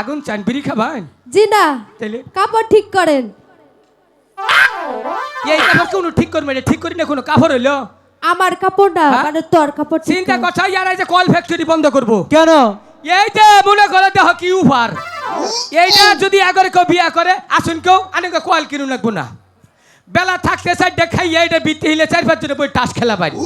আগুন চান বিড়ি খাবেন? জি না তাহলে কাপড় ঠিক করেন। এই কাপড় কোনো ঠিক করবে না ঠিক করি না কোনো কাপড় হইল? আমার কাপড় না হ্যাঁ? মানে তোর কাপড় চিন্তা। কথা ইয়ার এই যে কল ফ্যাক্টরি বন্ধ করব? কেন? এই যে মনে করে দেহ কি উপার এইটা যদি আগরে কেউ বিয়া করে আসুন কেউ আনেকে কল কিনু লাগবো না। বেলা থাকতে চারটে খাই এইটা বিতে হইলে চার পাঁচ জনে বই টাস খেলা পারি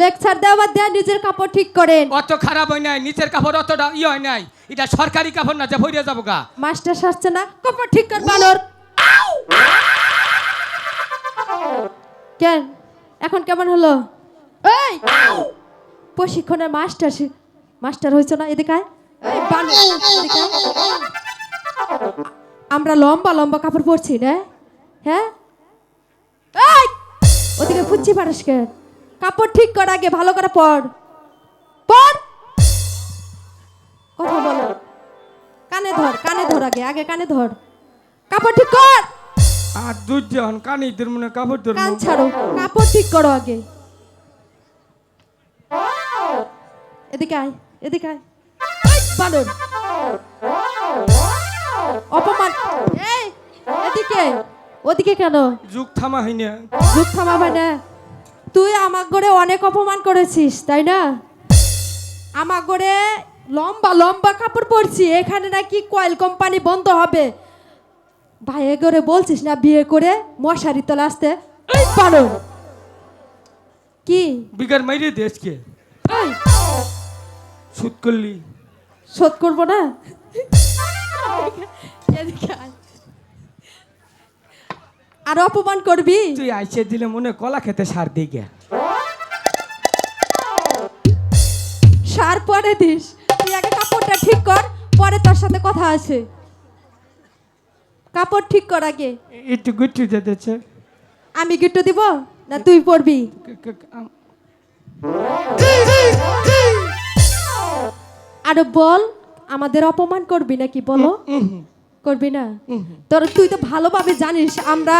লেকচার দেওয়ার দেয়া নিজের কাপড় ঠিক করেন। অত খারাপ হয় নাই নিচের কাপড় অতটা ইয়ে হয় নাই। এটা সরকারি কাপড় না যে ভরিয়া যাব গা। মাস্টার সারছে না কাপড় ঠিক কর বানর। কেন? এখন কেমন হলো? এই! প্রশিক্ষণের মাস্টার মাস্টার হয়েছে না এদিকে আয়। এই বানর, এদিকে আয়। আমরা লম্বা লম্বা কাপড় পরছি না। হ্যাঁ? এই! ওদিকে ফুচ্ছি পারিস কেন? কাপড় ঠিক কর আগে ভালো করে পর। পর! কথা বলো। কানে ধর কানে ধর আগে আগে কানে ধর। কাপড় ঠিক কর! আর দুজন কানি তোর মনে কাপড় তোর কান ছাড়ো কাপড় ঠিক করো আগে। এদিকে আয় এদিকে আয়। বানর। অপমান। এই এদিকে ওদিকে কেন? যুগ থামা হয়নি যুগ থামাবে না। তুই আমার গড়ে অনেক অপমান করেছিস তাই না? আমার গড়ে লম্বা লম্বা কাপড় পরছি এখানে নাকি কয়েল কোম্পানি বন্ধ হবে। ভাইয়ে করে বলছিস না বিয়ে করে মশারি তলে আসতে? বানর কি? বিগার মাইরে দেশকে সুদ করলি। শোধ করব না? এদিকে। আর অপমান করবি? তুই আইসে দিলে মনে কলা খেতে সার দিয়ে গে। সার পরে দিস। তুই আগে কাপড়টা ঠিক কর পরে তোর সাথে কথা আছে। কাপড় ঠিক কর আগে। একটু গুচ্ছু যেতেছে আমি গিট্টু দিব না তুই পড়বি আরও বল আমাদের অপমান করবি নাকি বলো? করবি না? তোর তুই তো ভালোভাবে জানিস আমরা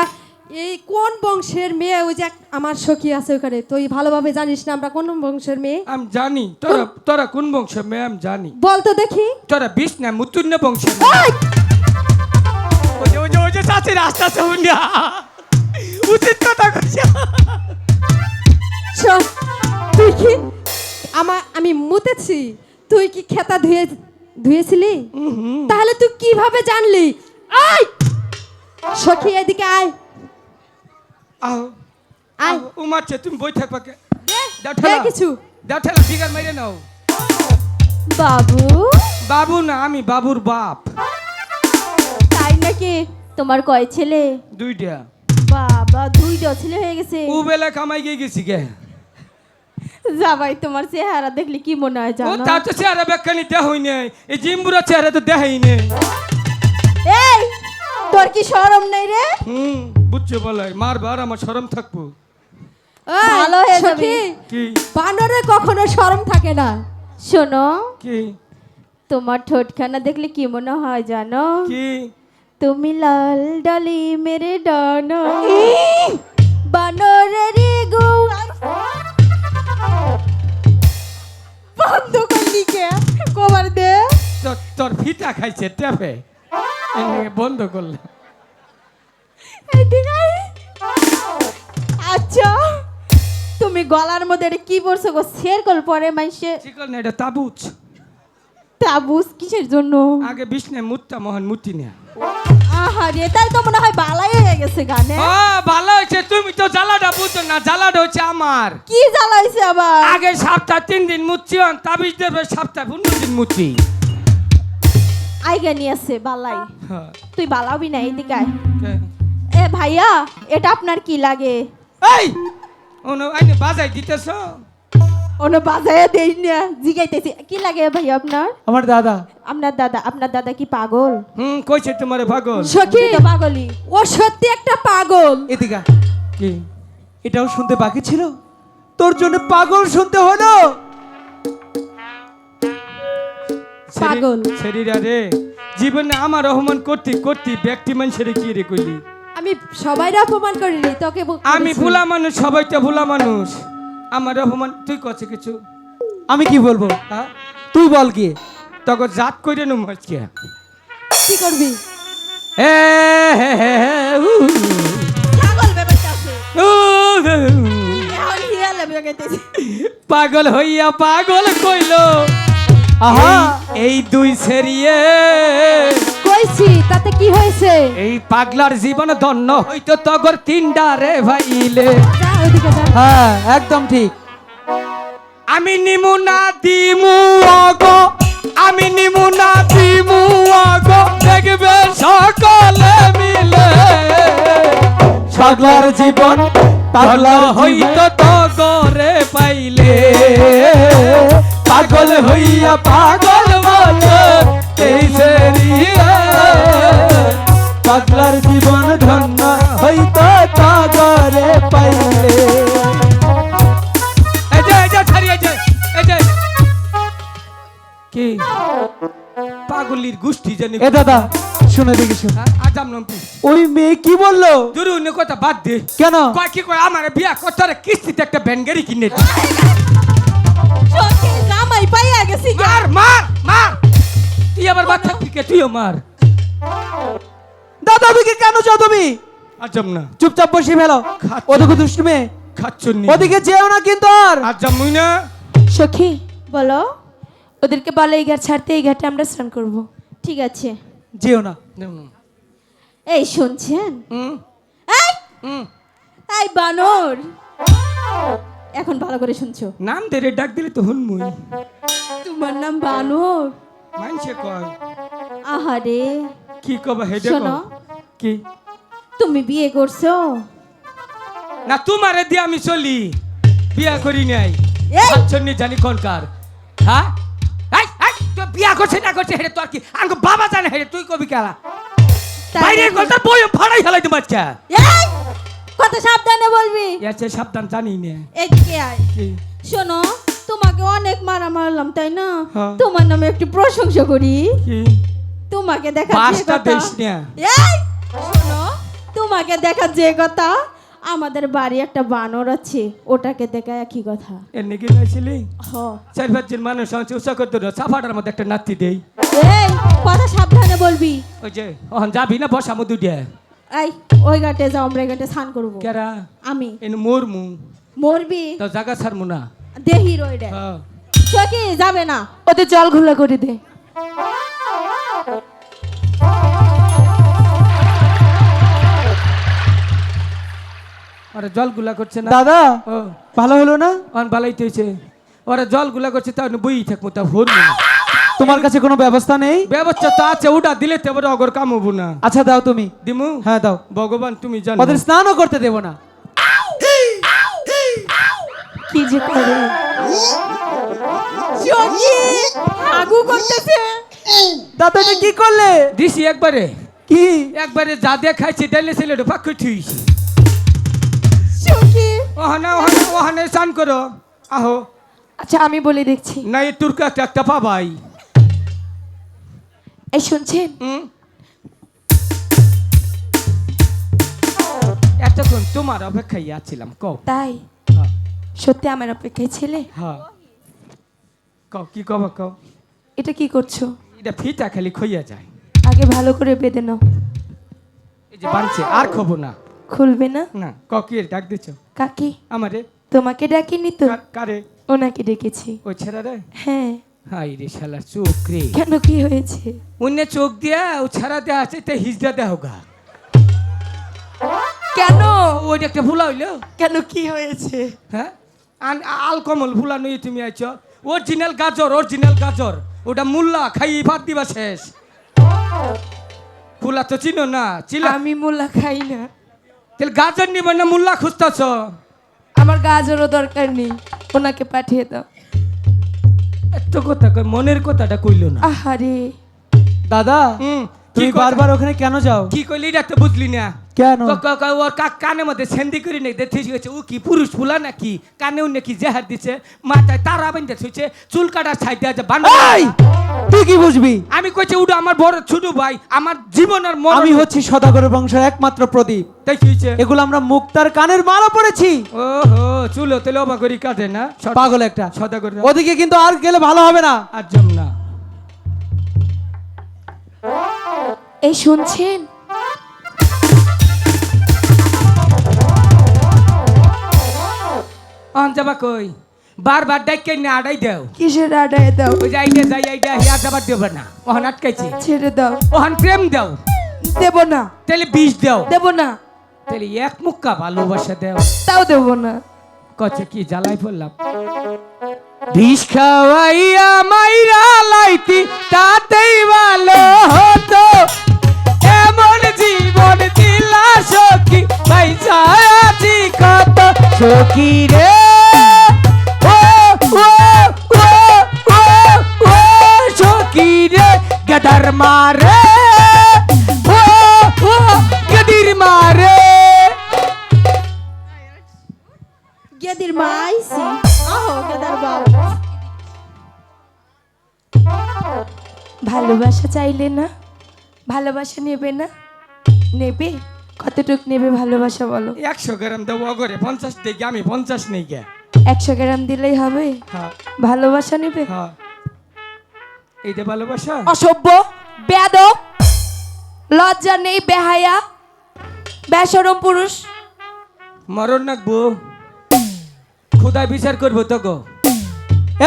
এই কোন বংশের মেয়ে ওই যে আমার সখী আছে ওখানে তুই ভালোভাবে জানিস না আমরা কোন বংশের মেয়ে? আমি জানি তোরা তোরা কোন বংশ মেয়ে আমি জানি। বল তো দেখি। তোরা বিষ না মুতুন্য বংশ এই! ওই! যে ওই যে ওই যে চাচি রাস্তা শুনিয়া উচিত কথা শোন, তুই কি আমার আমি মুতেছি তুই কি খেতা ধুয়ে ধুয়েছিলি? তাহলে তুই কীভাবে জানলি? আয়! সখী এদিকে আয়। আহ আয়। ও মারছে তুমি বই থাকবা কে? দাও ঠেলা। কিছু। দাও ঠেলা ফিগার মেরে নাও। বাবু। বাবু না আমি বাবুর বাপ। তাই নাকি? তোমার কয় ছেলে? দুইটা। বাবা দুইটা ছেলে হয়ে গেছে। ও বেলা কামাই গিয়ে গেছি গে। যাবাই তোমার চেহারা দেখলে কি মনে হয় জানো? তা তো চেহারা বেকানি দেহই নেই। এই জিম্বুরা চেহারা তো দেখাই নেই। এই তোর কি শরম নেই রে? হুম বুঝছ বলাই মারবার আমার শরম থাকব। ভালো হয়ে যাবি। কি? বানরে কখনো শরম থাকে না। শোনো কি? তোমার ঠোঁটখানা দেখলে কি মনে হয় জানো? কি? তুমি লাল ডালি মেরে ডানো। বানরেরই গো তোর খাইছে এনে বন্ধ করলে এদিকে আয়। আচ্ছা তুমি গলার মধ্যে এটা কি পরছো গো? শেরকল পরে মাইসে। চিকন না এটা তাবুচ তাবুস কিসের জন্য? আগে বিষ্ণে মুত্তা মোহন মুতি না আহা রে তাই তো মনে হয় বালাই হয়ে গেছে গানে। ও ভালো হয়েছে তুমি তো জ্বালাটা বুঝছ না জ্বালাটা হচ্ছে আমার। কি জ্বালাইছে আবার? আগে সপ্তাহ তিন দিন মুচ্ছি তাবিজ দেবে সপ্তাহ পনেরো দিন মুচ্ছি আইগা নিয়ে আসছে বালাই। তুই বালাবি না এদিকে আয়। এ ভাইয়া এটা আপনার কি লাগে? এই! ও না আইনে বাজাই দিতেছ? ওনো বাজায় দেই না জিগাইতেছি। কি লাগে ভাইয়া আপনার? আমার দাদা। আপনার দাদা আপনার দাদা কি পাগল? হুম কইছে তোমারে পাগল। সখী পাগলই। ও সত্যি একটা পাগল। এদিকা কি? এটাও শুনতে বাকি ছিল? তোর জন্য পাগল শুনতে হলো? পাগল। শরীরা রে জীবনে আমার রহমান করতি করতি ব্যক্তি মানুষের কি রে কইলি? আমি সবাইরে অপমান করিনি তোকে আমি ভুলা মানুষ সবাই তো ভুলা মানুষ। আমার রহমান তুই কছে কিছু। আমি কি বলব? হ্যাঁ? তুই বল কি? তখন জাত করে নুম আজকে। কি করবি? এ হে হে হে, উ, ছাগল ব্যাপারটা আছে। বেগাইতেছি পাগল হইয়া পাগল কইল। আহা এই দুই সেরিয়ে। কইছি তাতে কি হয়েছে? এই পাগলার জীবন ধন্য হইতো তগর তিনডা রে ভাইলে। হ্যাঁ একদম ঠিক। আমি নিমু না দিমু অগো আমি নিমু না দিমু অগো দেখবে সকলে মিলে। পাগলার জীবন পাগলা পাগলার হইতো তগরে পাইলে। পাগল হইয়া পাগল পাগলার জীবন ধন্য হইতো পাগরে পাইলে। কি? পাগলির গোষ্ঠী জানি এ দাদা শুনে দেখি শুন। হ্যাঁ, আজাম নম্পি ওই মেয়ে কি বলল? দূর কথা বাদ দে। কেন? কয় কি কয় আমার বিয়া হলে কিস্তিতে একটা ব্যানগাড়ি কিনে সত্যি জামাই পাইয়া গেছি। মার মার মার। তুই আবার বাচ্চা থেকে তুইও মার। দাদা ওদিকে কেন যাও তুমি? আজম না। চুপচাপ বসে ফেলো। ওদিকে যেও না কিন্তু আর। আজম না। সখী বলো ওদেরকে বলে এই ঘাট ছাড়তে এই ঘাটে আমরা স্নান করব। ঠিক আছে। যেও না। এই শুনছেন? হুম। এই! হুম। এই বানর! এখন ভালো করে শুনছো। নাম ধরে ডাক দিলে তো হুন মুই তোমার নাম বানর। মানছে কয়? আহারে। কি কবা হেডে শোনো। কি? তুমি বিয়ে করছ? না তোমারে দিয়ে আমি চলি। বিয়া করি নাই! খাচ্ছনি জানি কোনকার হ্যাঁ এই, এই, তুই বিয়া করছে না করছে হেরে তোর কি? আঙ্গ বাবা জানে হেরে তুই কবি কেলা বাইরে? গলতার বই ফাড়াই ফেলাই তো বাচ্চা সাবধানে বলবি। এসে সাবধান জানি না। এদিকে আয়? শোনো তোমাকে অনেক মারা মারলাম তাই না? হ্যাঁ। তোমার নামে একটু প্রশংসা করি। তোমাকে দেখা পাঁচটা দেশ না। এই শোনো তোমাকে দেখা যে কথা। আমাদের বাড়ি একটা বানর আছে ওটাকে দেখা একই কথা। এর নাকি গাইছিলি হ। চার মানুষ আছে উৎসাহ করতে সাফাটার মধ্যে একটা নাতি দেই। এই কথা সাবধানে বলবি। ওই যে যাবি না বসা মধু দিয়ে এই ওই ঘাটে যাও আমরা এই ঘাটে স্নান করব। কেরা? আমি। এন মোর মু মরবি? তো জাগা ছাড়মু না। দেহি রইডে। হ্যাঁ। চকি যাবে না? ওদের জল ঘোলা করে দে। ওরা জলগুলা করছে না। দাদা ও। ভালো হলো না? অন বালাইতে হয়েছে। ওরা জলগুলা করছে তা বই থাকব তা হর তোমার কাছে কোনো ব্যবস্থা নেই? ব্যবস্থা তো আছে ওটা দিলে তো এবারে অগর কাম হব না। আচ্ছা দাও তুমি। দিমু? হ্যাঁ দাও। ভগবান তুমি জানো। ওদের স্নানও করতে দেবো না। কি যে করে? চকি আগু করতেছে। দাদা এটা কি করলে? দিছি একবারে। কি? একবারে যা দেখাইছে ডাইলে ছেলে পাক থুইছি। চকি ওহানে ওহানে ওহানে স্নান করো। আহো। আচ্ছা আমি বলে দেখছি। না এই তুর্কা একটা একটা পাবাই। এই শুনছেন এতক্ষণ তোমার অপেক্ষায় আছিলাম কও তাই হ্যাঁ, সত্যি আমার অপেক্ষায় ছেলে হ্যাঁ কও কি কব কও এটা কি করছ এটা ফিটা খালি খইয়া যায় আগে ভালো করে বেঁধে নাও এই যে বানছে আর খবো না খুলবে না না ক কি এর ডাক দিছ কাকি আমারে তোমাকে ডাকিনি তো কার- কারে ওনাকে ডেকেছি ওই ছেড়া রে হ্যাঁ হাই রে শালা চোখ রে। কেন কি হয়েছে? অন্য চোখ দিয়া ও ছাড়া দেয়া আছে তে হিজড়া দেয়া হোগা কেন? ওইটা একটা ভুলা হইল। কেন কি হয়েছে? হ্যাঁ? আন আল কমল ভুলা নই তুমি আইছ। অরিজিনাল গাজর অরিজিনাল গাজর। ওটা মুল্লা খাই ভাত দিবা শেষ। ফুলা তো চিনো না চিলা আমি মূলা খাই না। তাহলে গাজর নিব না মুল্লা খুঁজতেছ? আমার গাজরও দরকার নেই ওনাকে পাঠিয়ে দাও। এত কথা মনের কথাটা কইল না। আহারে। দাদা তুমি বারবার ওখানে কেন যাও? কি কইলি এটা তো বুঝলি না। কেন? ক- ক- ক- ওর কা- কানের মধ্যে সেন্দি করে নেই দেখে গেছে ও কি পুরুষ ফুলা নাকি? কানেও নাকি জেহার দিছে? মাথায় তারা বেঁধে চুল কাটার সাইড দিয়ে আছে তুই কি বুঝবি? আমি কইছি উডো আমার বড় ছোট ভাই আমার জীবনের মরণ আমি হচ্ছি সদাগরের বংশের একমাত্র প্রদীপ। দেখি হইছে? এগুলো আমরা মুক্তার কানের মালা পড়েছি ওহো চুলো তেলে অবা করি কাটে না? পাগল একটা। সদা করে ওদিকে কিন্তু আর গেলে ভালো হবে না। আর জম না। এই শুনছেন? অন যাবা কই? বারবার ডাইকে না আড়াই দেও। কিসের আডায় দাও? ওই যে আইডে যাই আইডে হিয়া যাবার দেব না। ওহন আটকাইছি। ছেড়ে দাও। ওহন প্রেম দাও। দেব না। তাহলে বিষ দাও। দেব না। তাহলে এক মুক্কা ভালোবাসা দাও। তাও দেব না। কচ্ছে কি জ্বালাই পড়লাম বিষ খাওয়াইয়া মাইরা লাইতি তাতেই ভালো হতো। জীবন দিলা সখী পয়সা আছি কত সখী রে। ও সখী রে, গদর মারে। ও মারে। ভালোবাসা চাইলে না, ভালোবাসা নেবে না। নেবে? কতটুক নেবে ভালোবাসা বলো? একশো গ্রাম দেবো অগরে পঞ্চাশ দেখি আমি পঞ্চাশ নেই গে একশো গ্রাম দিলেই হবে? হ্যাঁ। ভালোবাসা নেবে? হ্যাঁ। এইটা ভালোবাসা? অসভ্য লজ্জা নেই বেহায়া বেসরম পুরুষ। মরণ নাকবো খোদায় বিচার করব তো গো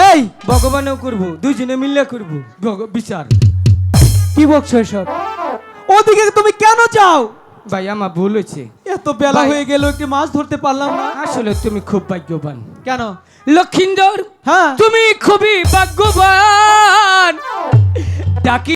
এই ভগবানও করব দুজনে মিললে করব। বিচার। কি বকছো এসব? ওদিকে তুমি কেন যাও? ভাই আমার ভুল হয়েছে। এত বেলা হয়ে গেল একটি মাছ ধরতে পারলাম না। আসলে তুমি খুব ভাগ্যবান। কেন? লক্ষিন্দর হ্যাঁ। তুমি খুবই ভাগ্যবান। ডাকি